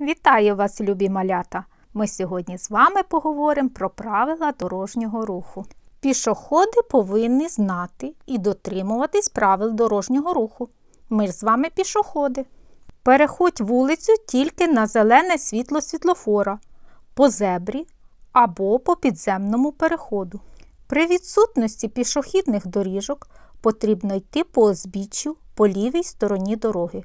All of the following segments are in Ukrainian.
Вітаю вас, любі малята! Ми сьогодні з вами поговоримо про правила дорожнього руху. Пішоходи повинні знати і дотримуватись правил дорожнього руху. Ми ж з вами пішоходи. Переходь вулицю тільки на зелене світло світлофора, по зебрі або по підземному переходу. При відсутності пішохідних доріжок потрібно йти по узбіччю по лівій стороні дороги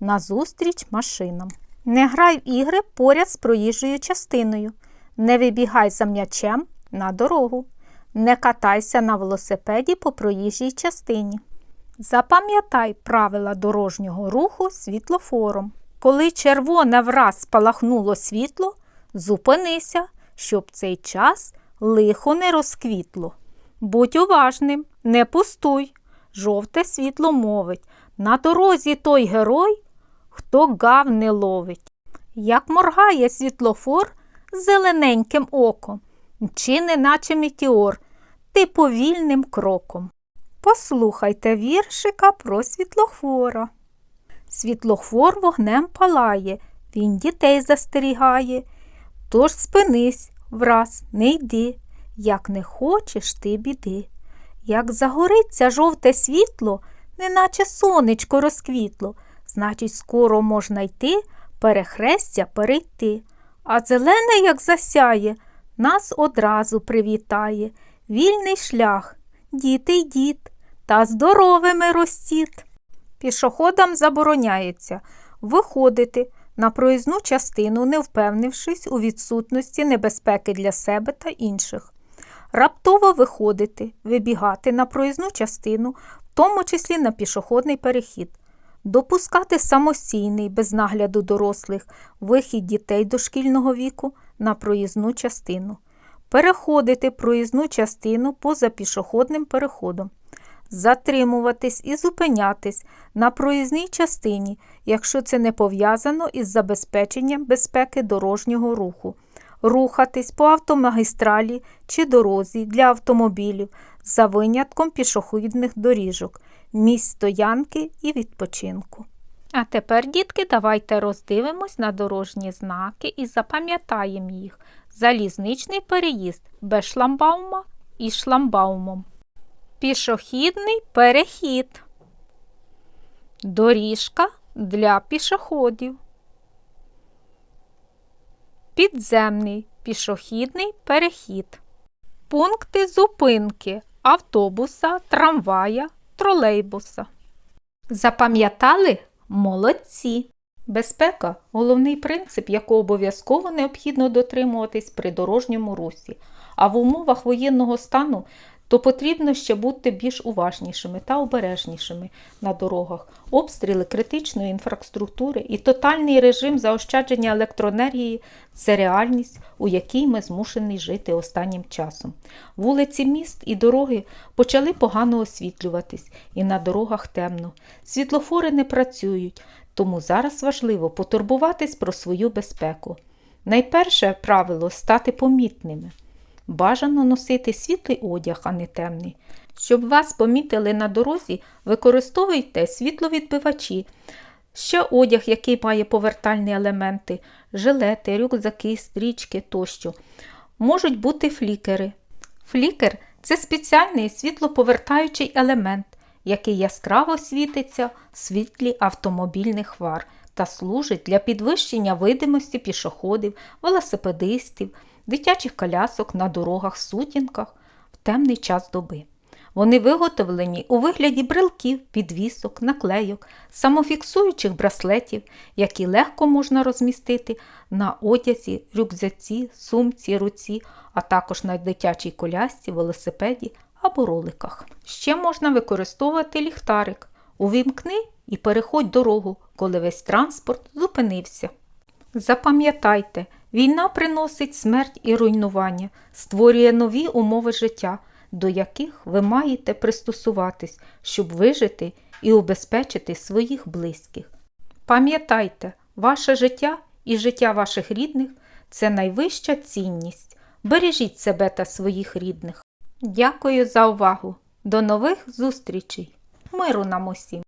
назустріч машинам. Не грай в ігри поряд з проїжджою частиною. Не вибігай за м'ячем на дорогу. Не катайся на велосипеді по проїжджій частині. Запам'ятай правила дорожнього руху світлофором. Коли червоне враз спалахнуло світло, зупинися, щоб цей час лихо не розквітло. Будь уважним, не пустуй. Жовте світло мовить. На дорозі той герой, хто гав не ловить. Як моргає світлофор зелененьким оком, чи неначе метеор, ти повільним кроком. Послухайте віршика про світлофора. Світлофор вогнем палає, він дітей застерігає. Тож спинись, враз, не йди, як не хочеш ти біди. Як загориться жовте світло, неначе сонечко розквітло, значить, скоро можна йти, перехрестя перейти. А зелене, як засяє, нас одразу привітає. Вільний шлях, діти йдіть, та здоровими ростіть. Пішоходам забороняється виходити на проїзну частину, не впевнившись у відсутності небезпеки для себе та інших. Раптово виходити, вибігати на проїзну частину, в тому числі на пішохідний перехід, допускати самостійний, без нагляду дорослих, вихід дітей дошкільного віку на проїзну частину, переходити проїзну частину поза пішохідним переходом, затримуватись і зупинятись на проїзній частині, якщо це не пов'язано із забезпеченням безпеки дорожнього руху. Рухатись по автомагістралі чи дорозі для автомобілів за винятком пішохідних доріжок, місць стоянки і відпочинку. А тепер, дітки, давайте роздивимось на дорожні знаки і запам'ятаємо їх. Залізничний переїзд без шламбаума і шламбаумом. Пішохідний перехід. Доріжка для пішоходів підземний пішохідний перехід, пункти зупинки автобуса, трамвая, тролейбуса. Запам'ятали? Молодці! Безпека головний принцип, якого обов'язково необхідно дотримуватись при дорожньому русі, а в умовах воєнного стану то потрібно ще бути більш уважнішими та обережнішими на дорогах. Обстріли критичної інфраструктури і тотальний режим заощадження електроенергії це реальність, у якій ми змушені жити останнім часом. Вулиці міст і дороги почали погано освітлюватись, і на дорогах темно. Світлофори не працюють, тому зараз важливо потурбуватись про свою безпеку. Найперше правило стати помітними. Бажано носити світлий одяг, а не темний. Щоб вас помітили на дорозі, використовуйте світловідбивачі. Ще одяг, який має повертальні елементи, жилети, рюкзаки, стрічки тощо. Можуть бути флікери. Флікер це спеціальний світлоповертаючий елемент, який яскраво світиться в світлі автомобільних фар та служить для підвищення видимості пішоходів, велосипедистів дитячих колясок на дорогах, сутінках в темний час доби. Вони виготовлені у вигляді брелків, підвісок, наклейок, самофіксуючих браслетів, які легко можна розмістити на одязі, рюкзаці, сумці, руці, а також на дитячій колясці, велосипеді або роликах. Ще можна використовувати ліхтарик. Увімкни і переходь дорогу, коли весь транспорт зупинився. Запам'ятайте, війна приносить смерть і руйнування, створює нові умови життя, до яких ви маєте пристосуватись, щоб вижити і убезпечити своїх близьких. Пам'ятайте, ваше життя і життя ваших рідних це найвища цінність. Бережіть себе та своїх рідних. Дякую за увагу. До нових зустрічей. Миру нам усім!